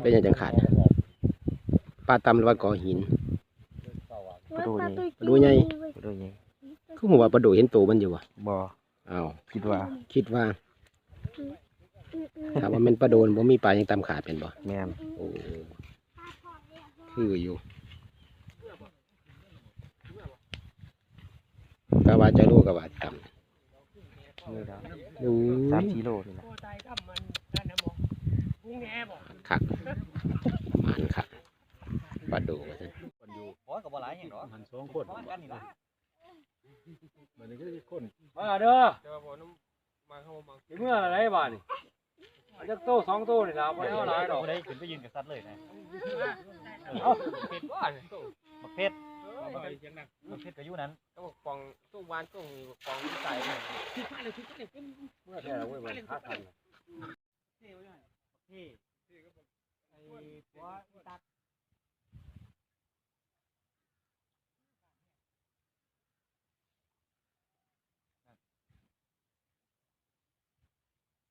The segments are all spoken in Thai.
เป็นอย่างจังขาดปลาตำหรือว่าก่อหินปลาดูใหญ่ปลาดูใหญ่ปลาดูใหญ่คือหัวปลาโดเห็นตัวมันอยู่วะบ่อ้าวคิดว่าคิดว่าถามว่ามันปลาโดนบ่มีปลายังตำขาดเป็นบ่แม่นโอ้คืออยู่กะว่าจะรู้กะว่าตำนี่แล้วดูสามกิโลนี่แห ละคักมันคักปลาโดว่าซั่นโอ้ยกับบ่หลายแห่งเนาะหันสองคนประมาณกันนี่ล่ะมันนี่ก็มีคนมาเด้อถึงเมื่ออะไรบ้านี่อาจจะโตสองโตนี่ล่ะบ่ได้เอาหลายดอกบ่ได้ขึ้นไปยืนกับสัตว์เลยนะเอาเป็ดบ้านบักเพชรบักเพชรก็อยู่นั้นต้องปองตู้วานตู้มีปองใส่เมื่อแท้แล้วเว้ยมันคักทัน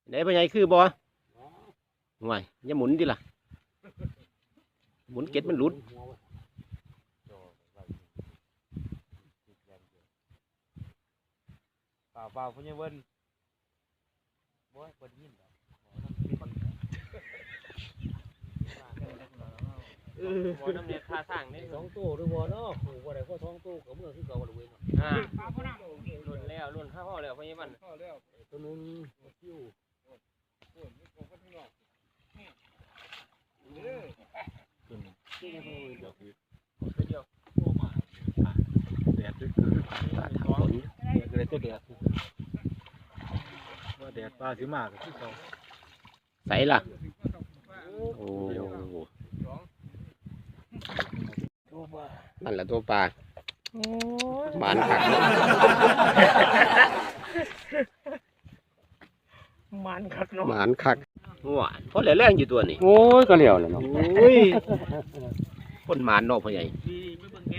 ไหนพ่อใหญ่คือบ่ห่วยอย่าหมุนดิล่ะ หมุนเก็ดมันหลุดเปล่าเปล่าพุ่งเวิ้นบ่บ่ได้ยินดอก บ่น้ำเนี่ยท่าสร้างนี่สองตู้หรือบ่เนาะผูกบ่ได้ก็สองตู้กับเมื่อคือเก่าบ่ได้เว้ยเนาะอ่ารุ่นแล้วรุ่นห้าพ่อแล้วพ่อยังมันตัวนึงคิวแดดคือปลาทำฝนแดดก็แดดว่าแดดปลาสิมากก็คือเก่า ใสล่ะ โอ้นั่นแหละตัวปลาหมานคักเนาะมันคักเนาะหมานคักหวานเพราะเหลือแรงอยู่ตัวนี่โอ้ยก็เหลียวแล้วเนาะโอ้ยคนหมานเนอกพ่อใหญ่มีไม่เบิ่งแ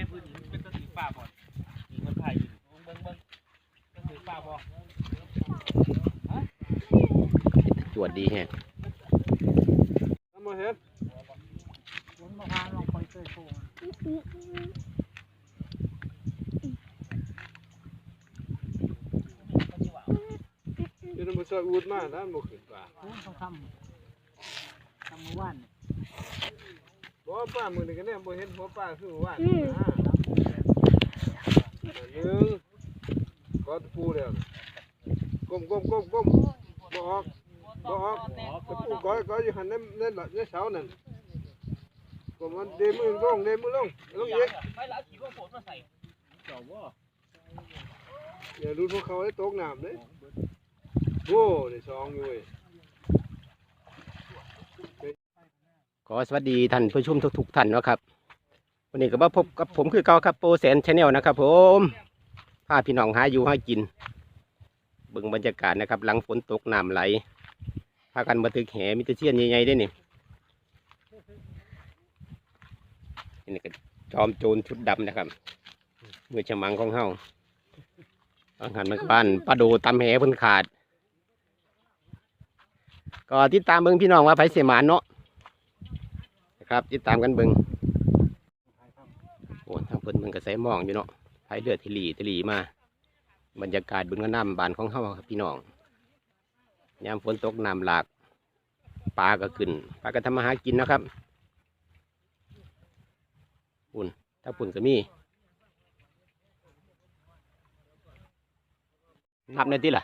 ง่พื้นหินฝนตะสีฟ้าบ่มีคนถ่ายอยเบิ่งเบิ่งตะสีฟ้าบ่วมาเฮ็ดอยู่นำบ่ซอยอูดมาแล้วบ่ขึ้นปลาต้องทำทำมือว่านบ่ปลามือนี้ก็แน่บ่เห็นหัวปลาคือว่านะหนึ่งกอดปูแล้วก้มก้มก้มก้มบออ กบ่ออกตะปูก้อยก้อยอยู่หันในในหลักในเสานั่นก้มมันเดมือลงเดมือลงลงเยอีกไปแล้วขี่รถฝนมาใส่อย่าดูพวกเขาได้ตกน้ำเลยโอ้ได้สองอยู่เว้ยขอสวัสดีท่านผู้ชมทุกๆท่านนะครับวันนี้ก็มาพบกับผมคือเก่าครับโปรแสนชาแนลนะครับ ผมพาพี่น้องหาอยู่หากินเบิ่งบรรยากาศนะครับ หลังฝนตกน้ำไหล พากันมาตึกแหมิตรเชียนใหญ่ๆได้นี่นี่ก็จอมโจรชุดดำนะครับมือฉมังของเฮาบางหันมันก็บ้านปลาโดตำแหเพิ่นขาด ก็ติดตามเบิ่งพี่น้องว่าไผเสียหมานเนาะนะครับติดตามกันเบิ่งโอ้ทางเพิ่นมันก็ใส่มองอยู่เนาะไผเลือดทีหลีทีหลีมา บรรยากาศบึงน้ำบานของเฮาครับพี่น้อง ยามฝนตกน้ำหลากปลาก็ขึ้นปลาก็ทำมาหากินนะครับปุ่นถ้าปุ่นก็มีนับในอยที่ล่ะ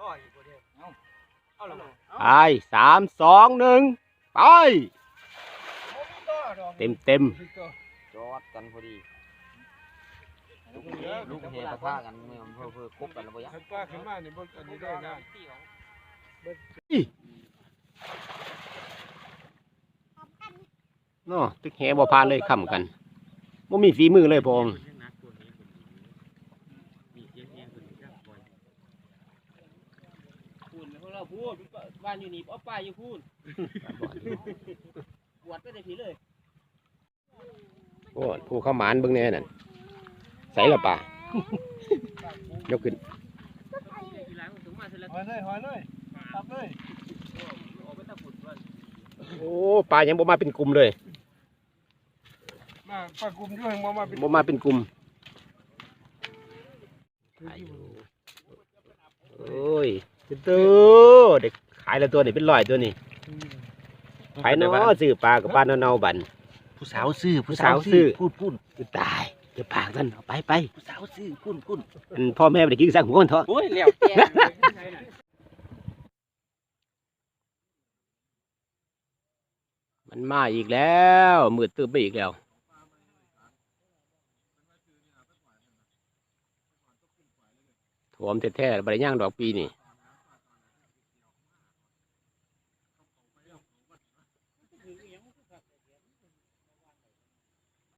ก็อยู่บ่ได้เอ้าเอาละไปสามสองหนึ่งไป เต็มเต็มจอดกันพอดีลูกเฮลูกเฮปะทะกันเมื่อเพื่อเพื่อคบกันแล้วบ่ยะขันปลาขึ้นมานี่บ่อันนี้ได้นะเนาะตึกแหบ่พานเลยค้ำกันบ่มีฝีมือเลยพองพูดพวกเราพูดบ้านอยู่นี่เอาป้ายอยู่พูดปวดไปได้ผีเลยโอ้ผู้เข้าหมานเบิ่งแน่นั่นใส่ละป่ายกขึ้นทีหลังถึงมาเสร็จแล้วหอยเลยหอยเลย ตับเลยออกไปตะฝุ่นก่อนโอ้ปลายังบ่มาเป็นกลุ่มเลยมาปลากลุ่มด้วยมามาเป็นบ่มาเป็นกลุ่มโอ้ยตัวเด็กขายแล้วตัวนี้เป็นร้อยตัวนี่ขายเนาะซื้อปลากับปลาเน่าๆบันผู้สาวซื้อผู้สาวซื้อพูดพูดตายเดี๋ยวปากกันเอาไปไปผู้สาวซื้อพูดพูดอันพ่อแม่ไม่ได้กินสักหัวคนเถอะโอ้ยเหลียวแก่ มันมาอีกแล้วมืดตื้อไปอีกแล้วถวมแท้ๆบริย่างดอกปีนี่